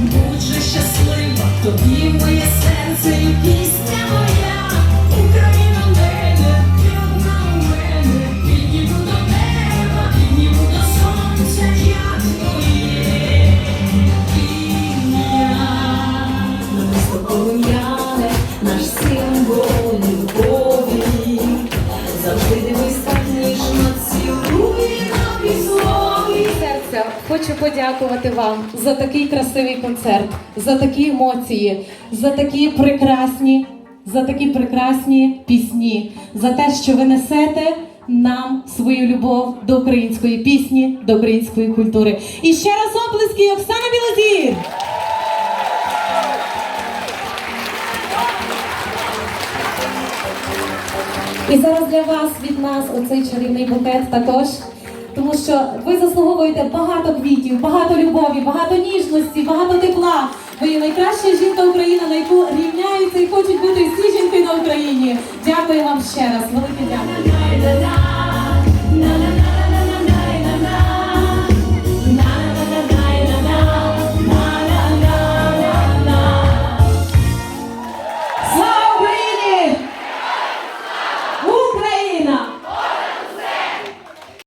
Будь же щаслива, тобі моє серце і пісня завжди дивись так ніжно, цілує на післові. серця хочу подякувати вам за такий красивий концерт, за такі емоції, за такі прекрасні, за такі прекрасні пісні, за те, що ви несете нам свою любов до української пісні, до української культури. І ще раз оплески Оксана Білозір! І зараз для вас від нас оцей чарівний букет також. Тому що ви заслуговуєте багато квітів, багато любові, багато ніжності, багато тепла. Ви є найкраща жінка України, на яку рівняються і хочуть бути всі жінки на Україні. Дякую вам ще раз. Велике дякую.